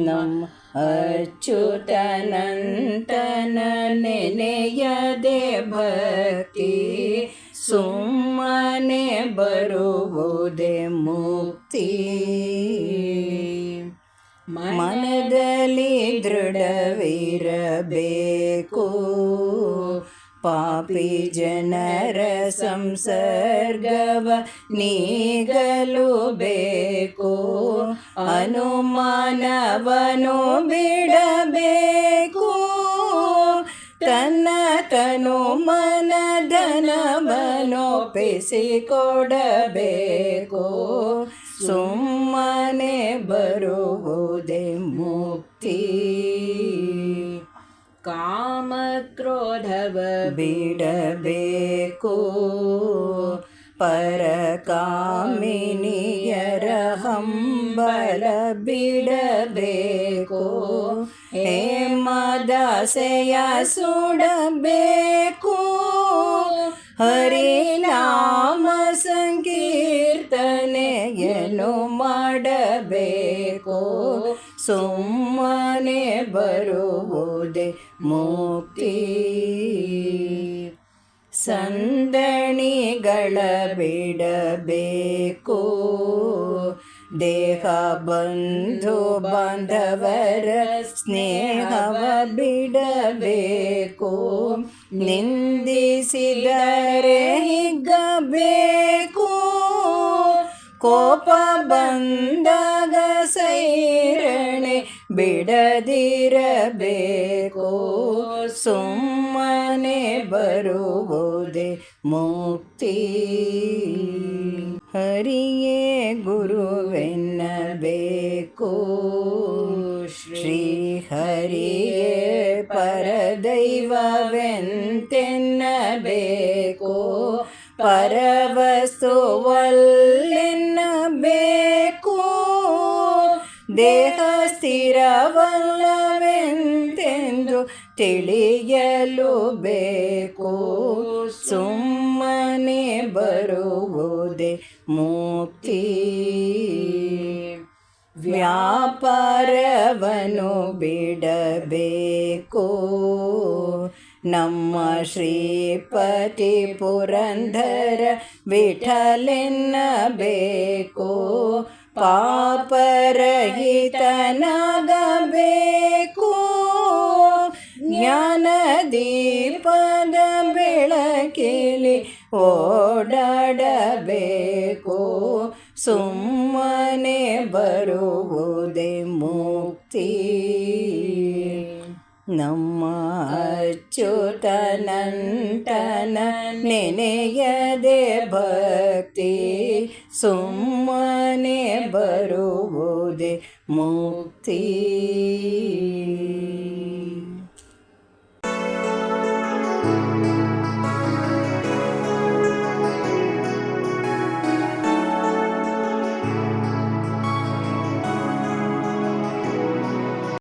ನಮ್ಮ ಅಚ್ಯುತನಂತನ ನೆನೆಯದೆ ಭಕ್ತಿ ಸುಮ್ಮನೆ ಬರುವುದೇ ಮುಕ್ತಿ. ಮನದಲ್ಲಿ ದೃಢವಿರಬೇಕು. ಪಾಪಿ ಜನರ ಸಂಸರ್ಗವ ನೀಗಲು ಬೇಕು. ಅನುಮಾನವನು ಬಿಡಬೇಕು. ತನ್ನ ತನು ಮನಧನವನೊಪ್ಪಿಸಿಕೊಡಬೇಕು ಸುಮ್ಮನೆ ಬರುವುದೇ ಮುಕ್ತಿ. ಕಾಮಕ್ರೋಧವ ಬಿಡಬೇಕು. ಪರಕಾಮಿನಿಯರ ಹಂಬಲ ಬಿಡಬೇಕು. ಹೇಮದಾಸೆಯ ಸುಡಬೇಕು. ಹರಿನಾಮ ಸಂಕೀರ್ತನೆಯನ್ನು ಮಾಡಬೇಕು. ಸುಮ್ಮನೆ ಬರುವುದೇ ಮುಕ್ತಿ. ಸಂದಣಿಗಳ ಬಿಡಬೇಕು. ದೇಹ ಬಂಧು ಬಾಂಧವರ ಸ್ನೇಹವ ಬಿಡಬೇಕು. ನಿಂದಿಸಿದರೆ ಹಿಗ್ಗಬೇಕು. ಕೋಪ ಬಂದಾಗ ಸೈರಣೆ ಬಿಡದಿರಬೇಕು. ಸುಮ್ಮನೆ ಬರುವುದೇ ಮುಕ್ತಿ. ಹರಿಯೇ ಗುರುವೆನ್ನಬೇಕು. ಶ್ರೀ ಹರಿಯೇ ಪರದೈವವೆಂತೆನ್ನಬೇಕು. ಪರವಸ್ತುವಲ್ಲೆನ್ನಬೇಕು ದೇಹ ಸ್ಥಿರವಲ್ಲವೆಂತೆಂದು ತಿಳಿಯಲು ಬೇಕು. ಸುಮ್ಮನೆ ಬರುವುದೇ ಮುಕ್ತಿ. ವ್ಯಾಪಾರವನು ಬಿಡಬೇಕು. ನಮ್ಮ ಶ್ರೀಪತಿ ಪುರಂದರ ವಿಠಲೆನ್ನಬೇಕು. ಪಾಪರಹಿತನಾಗಬೇಕು. ಜ್ಞಾನ ದೀಪದ ಬೆಳಕಿಲಿ ಓಡಾಡಬೇಕು. ಸುಮ್ಮನೆ ಬರುವುದೇ ಮುಕ್ತಿ. ನಮ್ಮ ಅಚ್ಯುತನಂತನ ನೆನೆಯದೆ ಭಕ್ತಿ ಸುಮ್ಮನೆ ಬರುವುದೇ ಮುಕ್ತಿ.